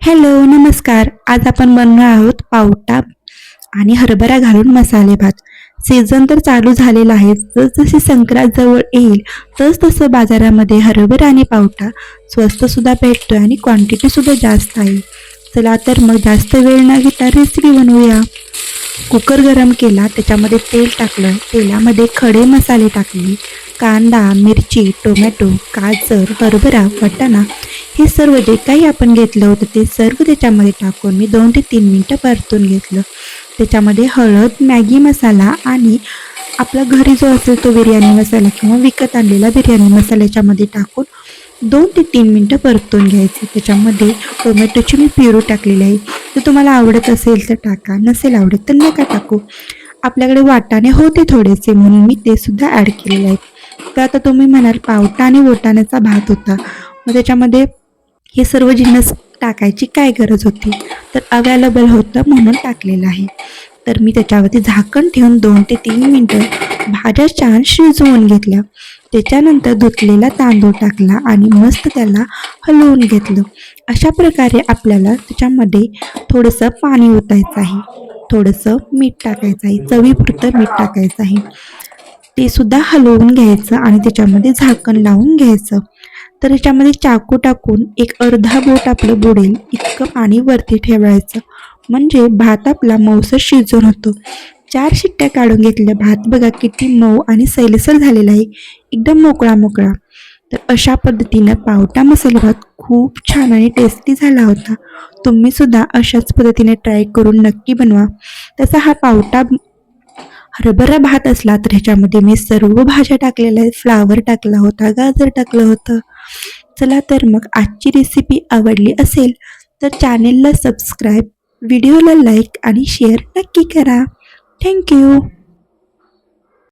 Hello नमस्कार. आज आपण बनणार आहोत पावटा आणि हरभरा घालून मसाले भात. सीझन तर चालू झालेला आहे. जसजशी संक्रांत जवळ येईल तस तसं बाजारामध्ये हरभरा आणि पावटा स्वस्तसुद्धा भेटतो आहे आणि क्वांटिटीसुद्धा जास्त आहे. चला तर मग जास्त वेळ न घेता रेसिपी बनवूया. कुकर गरम केला त्याच्यामध्ये तेल टाकलं. तेलामध्ये खडे मसाले टाकले. कांदा मिरची टोमॅटो गाजर हरभरा वाटाणा हे सर्व जे काही आपण घेतलं होतं ते सर्व त्याच्यामध्ये टाकून मी दोन ते तीन मिनटं परतून घेतलं. त्याच्यामध्ये हळद मॅगी मसाला आणि आपला घरी जो असेल तो बिर्याणी मसाला किंवा विकत आणलेला बिर्याणी मसाला याच्यामध्ये टाकून दोन ते तीन मिनटं परतून घ्यायचे. त्याच्यामध्ये टोमॅटोची मी प्युरी टाकलेली आहे. तर तुम्हाला आवडत असेल तर टाका नसेल आवडत तर नका टाकू. आपल्याकडे वाटाणे होते थोडेसे म्हणून मी ते सुद्धा ॲड केलेले आहेत. तर आता तुम्ही म्हणाल पावटा आणि वोटाण्याचा भात होता. मग त्याच्यामध्ये हे सर्व जिन्नस टाकायची काय गरज होती? तर अवेलेबल होतं म्हणून टाकलेलं आहे. तर मी त्याच्यावरती झाकण ठेवून दोन ते तीन मिनटं भाज्या छान शिजवून घेतल्या. त्याच्यानंतर धुतलेला तांदूळ टाकला आणि मस्त त्याला हलवून घेतलं. अशा प्रकारे आपल्याला त्याच्यामध्ये थोडंसं पाणी ओतायचं आहे. थोडंसं मीठ टाकायचं आहे. चवीपुरतं मीठ टाकायचं आहे. ते सुद्धा हलवून घ्यायचं आणि त्याच्यामध्ये झाकण लावून घ्यायचं. तर याच्यामध्ये चाकू टाकून एक अर्धा बोट आपलं बुडेल इतकं पाणी वरती ठेवायचं. म्हणजे भात आपला मऊसर शिजून होतो. चार शिट्ट्या काढून घेतल्या. भात बघा किती मऊ आणि सैलसर झालेला आहे. एकदम मोकळा मोकळा. तर अशा पद्धतीनं पावटा मसाला भात खूप छान आणि टेस्टी झाला होता. तुम्ही सुद्धा अशाच पद्धतीने ट्राय करून नक्की बनवा. तसा हा पावटा हरभरा भात असला तर ह्याच्यामध्ये मी सर्व भाज्या टाकलेल्या आहेत. फ्लावर टाकला होता गाजर टाकलं होतं. चला तर मग आजची रेसिपी आवडली असेल तर चॅनेलला सबस्क्राईब व्हिडिओला लाईक आणि शेअर नक्की करा. थँक्यू